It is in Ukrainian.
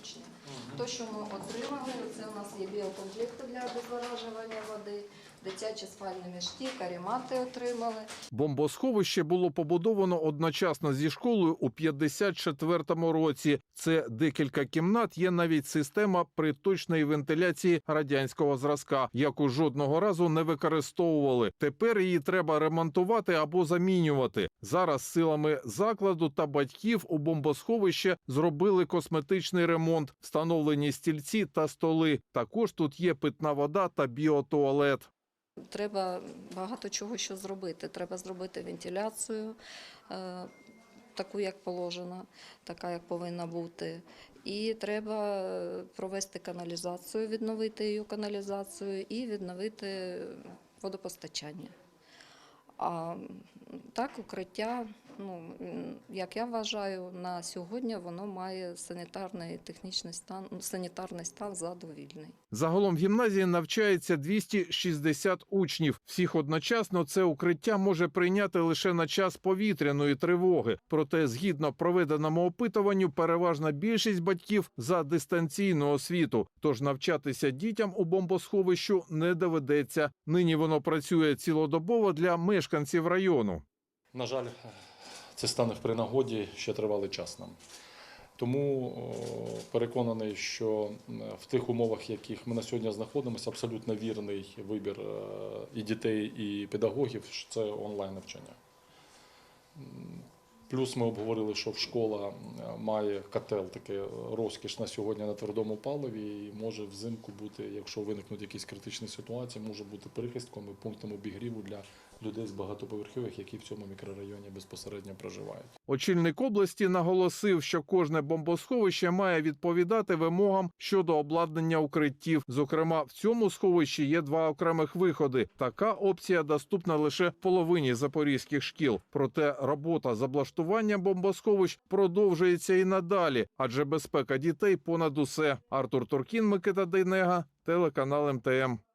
учні. То, що ми отримали, це у нас є біокомплекти для обезворажування води, дитячі спальні мішки, карімати отримали. Бомбосховище було побудовано одночасно зі школою у 54-му році. Це декілька кімнат. Є навіть система приточної вентиляції радянського зразка, яку жодного разу не використовували. Тепер її треба ремонтувати або замінювати. Зараз силами закладу та батьків у бомбосховище зробили косметичний ремонт, встановлені стільці та столи. Також тут є питна вода та біотуалет. Треба багато чого що зробити. Треба зробити вентиляцію. е, Таку, як положено, така, як повинна бути. І треба е, провести каналізацію, відновити її каналізацію і відновити водопостачання. А так, укриття, ну, як я вважаю, на сьогодні воно має санітарний і технічний стан, ну, санітарний стан задовільний. Загалом в гімназії навчається 260 учнів. Всіх одночасно це укриття може прийняти лише на час повітряної тривоги. Проте, згідно проведеному опитуванню, переважна більшість батьків за дистанційну освіту. Тож навчатися дітям у бомбосховищу не доведеться. Нині воно працює цілодобово для мешканців району. На жаль, це стане в принагоді ще тривалий час нам. Тому переконаний, що в тих умовах, в яких ми на сьогодні знаходимося, абсолютно вірний вибір е, і дітей, і педагогів, це онлайн навчання. Плюс ми обговорили, що школа має котел, таке розкіш на сьогодні на твердому паливі, і може взимку бути, якщо виникнуть якісь критичні ситуації, може бути прихистком і пунктом обігріву для людей з багатоповерхових, які в цьому мікрорайоні безпосередньо проживають. Очільник області наголосив, що кожне бомбосховище має відповідати вимогам щодо обладнання укриттів. Зокрема, в цьому сховищі є два окремих виходи. Така опція доступна лише половині запорізьких шкіл. Проте робота з облаштування бомбосховищ продовжується і надалі, адже безпека дітей понад усе. Артур Туркін, Микита Дейнега, телеканал МТМ.